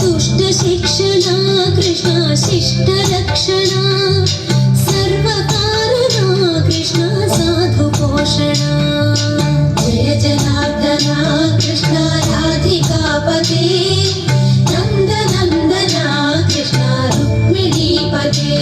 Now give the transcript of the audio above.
दुष्टशिक्षणा कृष्णाशिष्टदक्षणा सर्वकारणा Krishna साधुपोषणा Jai जनार्धना कृष्णाराधिकापके नन्दनन्दना Krishna रुक्मिदीपके